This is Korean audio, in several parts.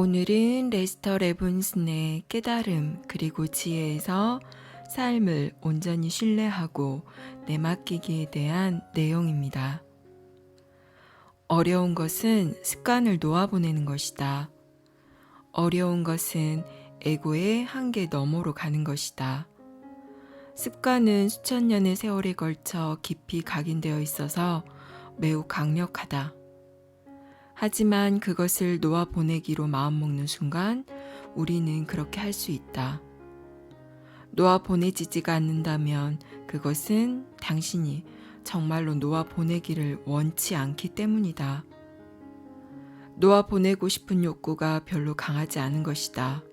오늘은 레스터 레븐슨의 깨달음 그리고 지혜에서 삶을 온전히 신뢰하고 내맡기기에 대한 내용입니다. 어려운 것은 습관을 놓아보내는 것이다. 어려운 것은 에고의 한계 너머로 가는 것이다. 습관은 수천 년의 세월에 걸쳐 깊이 각인되어 있어서 매우 강력하다. 하지만 그것을 놓아 보내기로 마음먹는 순간 우리는 그렇게 할 수 있다. 놓아 보내지지가 않는다면 그것은 당신이 정말로 놓아 보내기를 원치 않기 때문이다. 놓아 보내고 싶은 욕구가 별로 강하지 않은 것이다.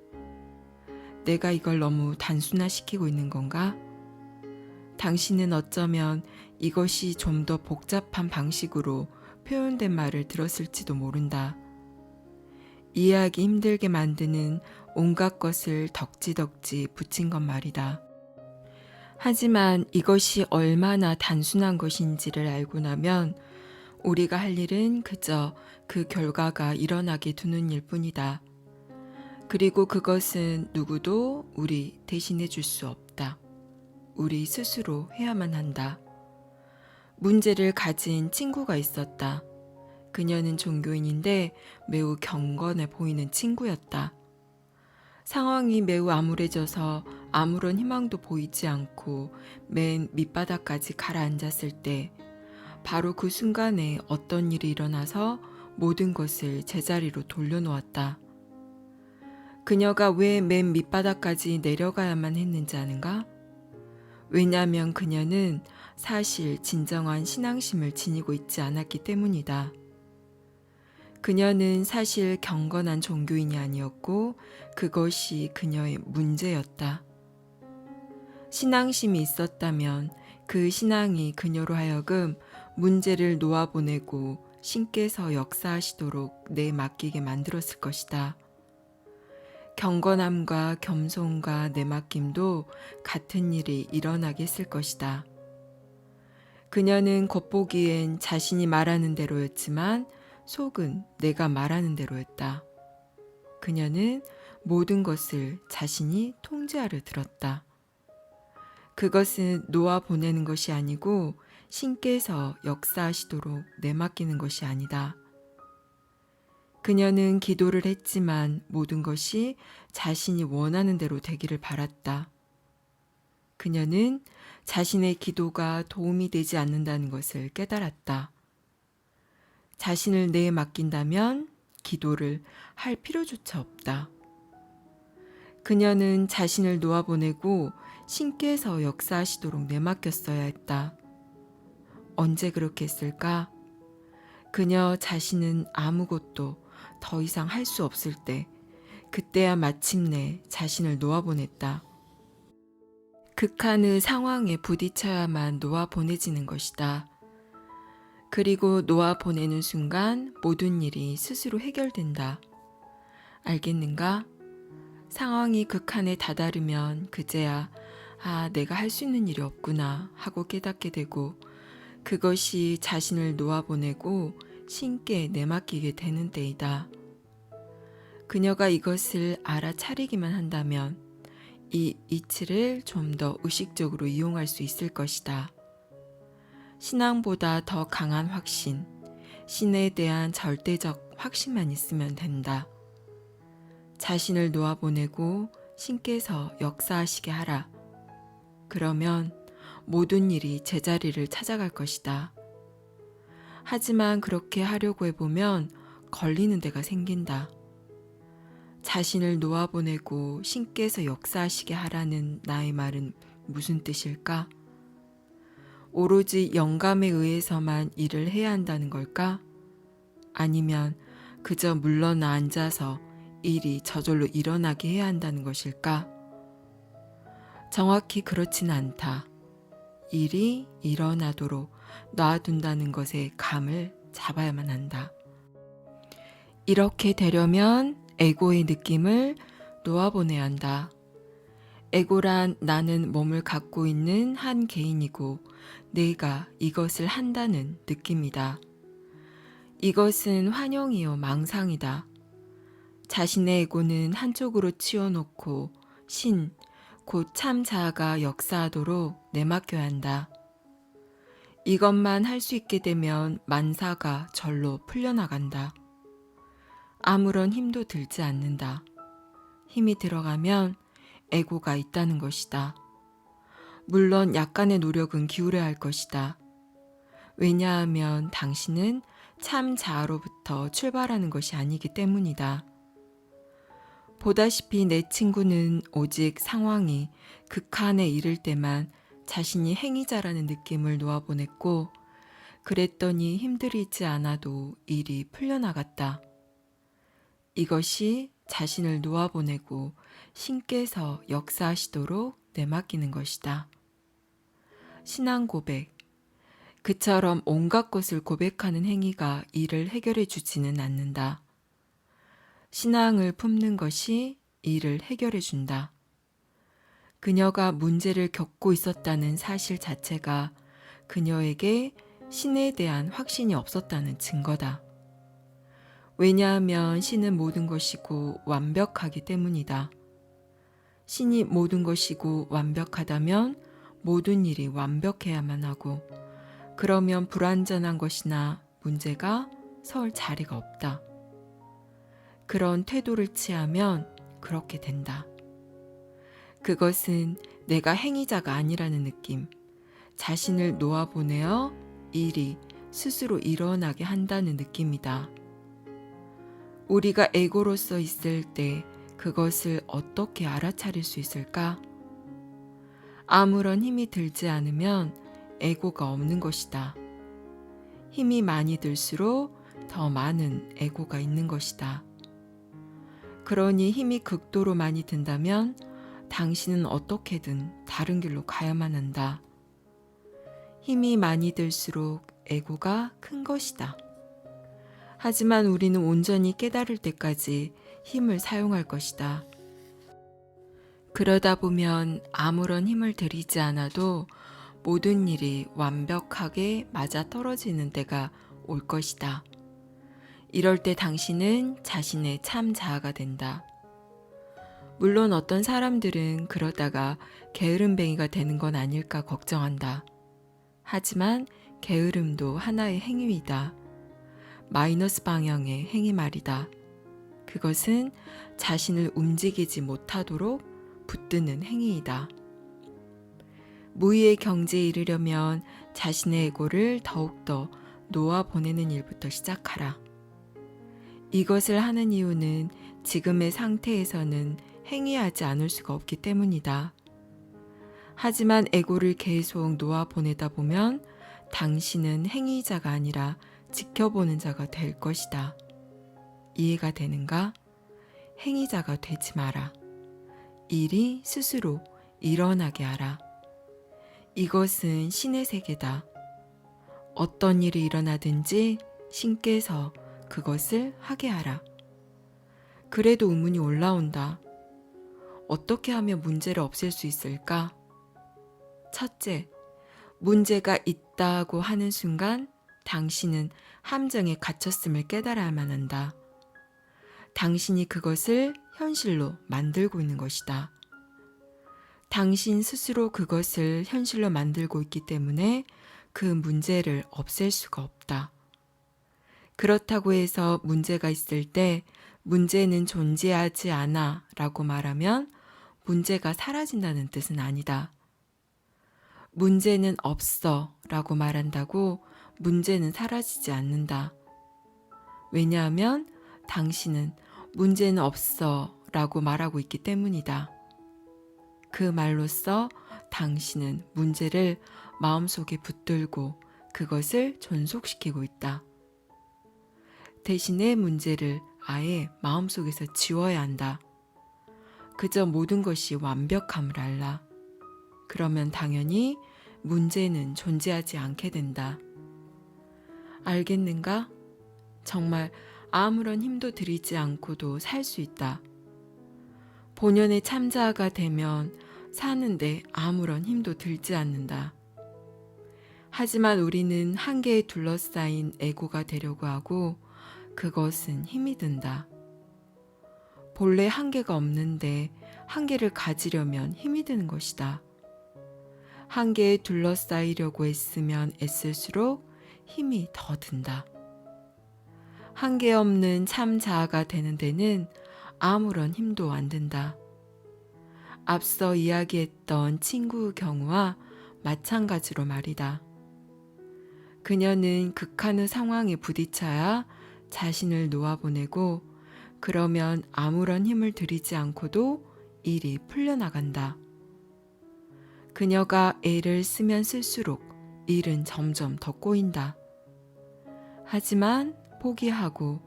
내가 이걸 너무 단순화시키고 있는 건가? 당신은 어쩌면 이것이 좀 더 복잡한 방식으로 표현된 말을 들었을지도 모른다. 이해하기 힘들게 만드는 온갖 것을 덕지덕지 붙인 것 말이다. 하지만 이것이 얼마나 단순한 것인지를 알고 나면 우리가 할 일은 그저 그 결과가 일어나게 두는 일 뿐이다. 그리고 그것은 누구도 우리 대신해 줄 수 없다. 우리 스스로 해야만 한다. 문제를 가진 친구가 있었다. 그녀는 종교인인데 매우 경건해 보이는 친구였다. 상황이 매우 암울해져서 아무런 희망도 보이지 않고 맨 밑바닥까지 가라앉았을 때 바로 그 순간에 어떤 일이 일어나서 모든 것을 제자리로 돌려놓았다. 그녀가 왜 맨 밑바닥까지 내려가야만 했는지 아는가? 왜냐하면 그녀는 사실 진정한 신앙심을 지니고 있지 않았기 때문이다. 그녀는 사실 경건한 종교인이 아니었고 그것이 그녀의 문제였다. 신앙심이 있었다면 그 신앙이 그녀로 하여금 문제를 놓아보내고 신께서 역사하시도록 내 맡기게 만들었을 것이다. 경건함과 겸손과 내맡김도 같은 일이 일어나게 했을 것이다. 그녀는 겉보기엔 자신이 말하는 대로였지만 속은 내가 말하는 대로였다. 그녀는 모든 것을 자신이 통제하려 들었다. 그것은 놓아 보내는 것이 아니고 신께서 역사하시도록 내맡기는 것이 아니다. 그녀는 기도를 했지만 모든 것이 자신이 원하는 대로 되기를 바랐다. 그녀는 자신의 기도가 도움이 되지 않는다는 것을 깨달았다. 자신을 내에 맡긴다면 기도를 할 필요조차 없다. 그녀는 자신을 놓아보내고 신께서 역사하시도록 내맡겼어야 했다. 언제 그렇게 했을까? 그녀 자신은 아무것도 더 이상 할 수 없을 때, 그때야 마침내 자신을 놓아보냈다. 극한의 상황에 부딪혀야만 놓아 보내지는 것이다. 그리고 놓아 보내는 순간 모든 일이 스스로 해결된다. 알겠는가? 상황이 극한에 다다르면 그제야 아, 내가 할 수 있는 일이 없구나 하고 깨닫게 되고 그것이 자신을 놓아 보내고 신께 내맡기게 되는 때이다. 그녀가 이것을 알아차리기만 한다면 이 이치를 좀 더 의식적으로 이용할 수 있을 것이다. 신앙보다 더 강한 확신, 신에 대한 절대적 확신만 있으면 된다. 자신을 놓아보내고 신께서 역사하시게 하라. 그러면 모든 일이 제자리를 찾아갈 것이다. 하지만 그렇게 하려고 해보면 걸리는 데가 생긴다. 자신을 놓아보내고 신께서 역사하시게 하라는 나의 말은 무슨 뜻일까? 오로지 영감에 의해서만 일을 해야 한다는 걸까? 아니면 그저 물러나 앉아서 일이 저절로 일어나게 해야 한다는 것일까? 정확히 그렇진 않다. 일이 일어나도록 놔둔다는 것의 감을 잡아야만 한다. 이렇게 되려면 에고의 느낌을 놓아보내야 한다. 에고란 나는 몸을 갖고 있는 한 개인이고 내가 이것을 한다는 느낌이다. 이것은 환영이요 망상이다. 자신의 에고는 한쪽으로 치워놓고 신, 곧 참 자아가 역사하도록 내맡겨야 한다. 이것만 할 수 있게 되면 만사가 절로 풀려나간다. 아무런 힘도 들지 않는다. 힘이 들어가면 에고가 있다는 것이다. 물론 약간의 노력은 기울여야 할 것이다. 왜냐하면 당신은 참 자아로부터 출발하는 것이 아니기 때문이다. 보다시피 내 친구는 오직 상황이 극한에 이를 때만 자신이 행위자라는 느낌을 놓아보냈고, 그랬더니 힘들이지 않아도 일이 풀려나갔다. 이것이 자신을 놓아보내고 신께서 역사하시도록 내맡기는 것이다. 신앙 고백. 그처럼 온갖 것을 고백하는 행위가 일을 해결해 주지는 않는다. 신앙을 품는 것이 일을 해결해 준다. 그녀가 문제를 겪고 있었다는 사실 자체가 그녀에게 신에 대한 확신이 없었다는 증거다. 왜냐하면 신은 모든 것이고 완벽하기 때문이다. 신이 모든 것이고 완벽하다면 모든 일이 완벽해야만 하고 그러면 불완전한 것이나 문제가 설 자리가 없다. 그런 태도를 취하면 그렇게 된다. 그것은 내가 행위자가 아니라는 느낌, 자신을 놓아보내어 일이 스스로 일어나게 한다는 느낌이다. 우리가 에고로서 있을 때 그것을 어떻게 알아차릴 수 있을까? 아무런 힘이 들지 않으면 에고가 없는 것이다. 힘이 많이 들수록 더 많은 에고가 있는 것이다. 그러니 힘이 극도로 많이 든다면 당신은 어떻게든 다른 길로 가야만 한다. 힘이 많이 들수록 에고가 큰 것이다. 하지만 우리는 온전히 깨달을 때까지 힘을 사용할 것이다. 그러다 보면 아무런 힘을 들이지 않아도 모든 일이 완벽하게 맞아 떨어지는 때가 올 것이다. 이럴 때 당신은 자신의 참 자아가 된다. 물론 어떤 사람들은 그러다가 게으름뱅이가 되는 건 아닐까 걱정한다. 하지만 게으름도 하나의 행위이다. 마이너스 방향의 행위 말이다. 그것은 자신을 움직이지 못하도록 붙드는 행위이다. 무의의 경제에 이르려면 자신의 에고를 더욱더 놓아 보내는 일부터 시작하라. 이것을 하는 이유는 지금의 상태에서는 행위하지 않을 수가 없기 때문이다. 하지만 에고를 계속 놓아 보내다 보면 당신은 행위자가 아니라 지켜보는 자가 될 것이다. 이해가 되는가? 행위자가 되지 마라. 일이 스스로 일어나게 하라. 이것은 신의 세계다. 어떤 일이 일어나든지 신께서 그것을 하게 하라. 그래도 의문이 올라온다. 어떻게 하면 문제를 없앨 수 있을까? 첫째, 문제가 있다고 하는 순간 당신은 함정에 갇혔음을 깨달아야만 한다. 당신이 그것을 현실로 만들고 있는 것이다. 당신 스스로 그것을 현실로 만들고 있기 때문에 그 문제를 없앨 수가 없다. 그렇다고 해서 문제가 있을 때 문제는 존재하지 않아 라고 말하면 문제가 사라진다는 뜻은 아니다. 문제는 없어 라고 말한다고 문제는 사라지지 않는다. 왜냐하면 당신은 문제는 없어 라고 말하고 있기 때문이다. 그 말로써 당신은 문제를 마음속에 붙들고 그것을 존속시키고 있다. 대신에 문제를 아예 마음속에서 지워야 한다. 그저 모든 것이 완벽함을 알라. 그러면 당연히 문제는 존재하지 않게 된다. 알겠는가? 정말 아무런 힘도 들이지 않고도 살 수 있다. 본연의 참자가 되면 사는데 아무런 힘도 들지 않는다. 하지만 우리는 한계에 둘러싸인 에고가 되려고 하고 그것은 힘이 든다. 본래 한계가 없는데 한계를 가지려면 힘이 드는 것이다. 한계에 둘러싸이려고 애쓰면 애쓸수록 힘이 더 든다. 한계 없는 참 자아가 되는 데는 아무런 힘도 안 든다. 앞서 이야기했던 친구 경우와 마찬가지로 말이다. 그녀는 극한의 상황에 부딪혀야 자신을 놓아보내고 그러면 아무런 힘을 들이지 않고도 일이 풀려나간다. 그녀가 애를 쓰면 쓸수록 일은 점점 더 꼬인다. 하지만 포기하고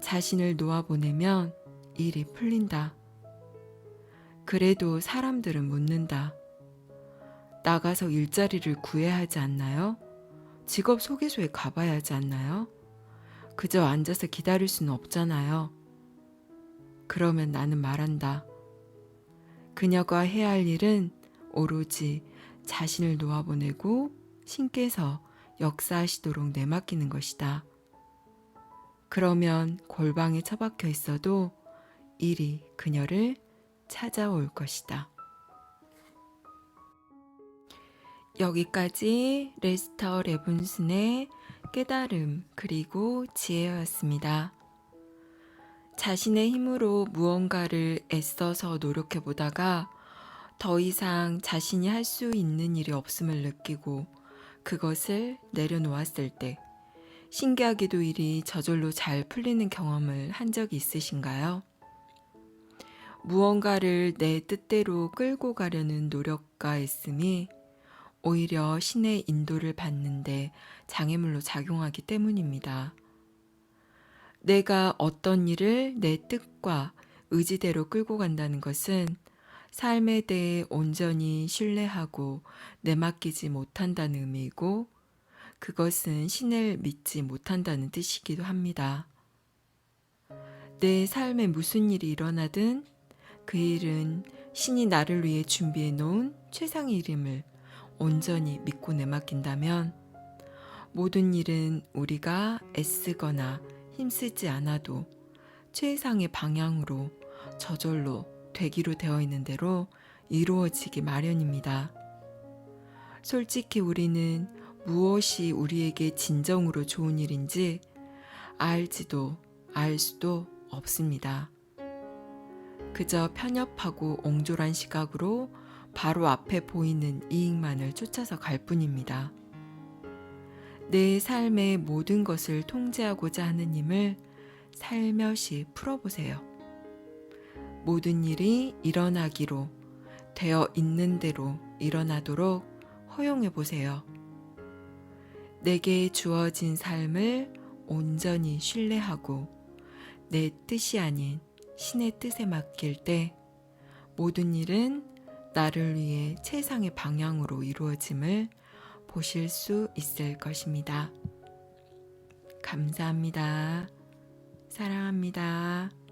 자신을 놓아보내면 일이 풀린다. 그래도 사람들은 묻는다. 나가서 일자리를 구해야 하지 않나요? 직업 소개소에 가봐야 하지 않나요? 그저 앉아서 기다릴 수는 없잖아요. 그러면 나는 말한다. 그녀가 해야 할 일은 오로지 자신을 놓아보내고 신께서 역사하시도록 내맡기는 것이다. 그러면 골방에 처박혀 있어도 일이 그녀를 찾아올 것이다. 여기까지 레스터 레분슨의 깨달음 그리고 지혜였습니다. 자신의 힘으로 무언가를 애써서 노력해 보다가 더 이상 자신이 할 수 있는 일이 없음을 느끼고 그것을 내려놓았을 때 신기하게도 일이 저절로 잘 풀리는 경험을 한 적이 있으신가요? 무언가를 내 뜻대로 끌고 가려는 노력과 애씀이 오히려 신의 인도를 받는데 장애물로 작용하기 때문입니다. 내가 어떤 일을 내 뜻과 의지대로 끌고 간다는 것은 삶에 대해 온전히 신뢰하고 내맡기지 못한다는 의미이고 그것은 신을 믿지 못한다는 뜻이기도 합니다. 내 삶에 무슨 일이 일어나든 그 일은 신이 나를 위해 준비해 놓은 최상의 이름을 온전히 믿고 내맡긴다면 모든 일은 우리가 애쓰거나 힘쓰지 않아도 최상의 방향으로 저절로 되기로 되어 있는 대로 이루어지기 마련입니다. 솔직히 우리는 무엇이 우리에게 진정으로 좋은 일인지 알지도 알 수도 없습니다. 그저 편협하고 옹졸한 시각으로 바로 앞에 보이는 이익만을 쫓아서 갈 뿐입니다. 내 삶의 모든 것을 통제하고자 하는 힘을 살며시 풀어보세요. 모든 일이 일어나기로 되어 있는 대로 일어나도록 허용해 보세요. 내게 주어진 삶을 온전히 신뢰하고 내 뜻이 아닌 신의 뜻에 맡길 때 모든 일은 나를 위해 최상의 방향으로 이루어짐을 보실 수 있을 것입니다. 감사합니다. 사랑합니다.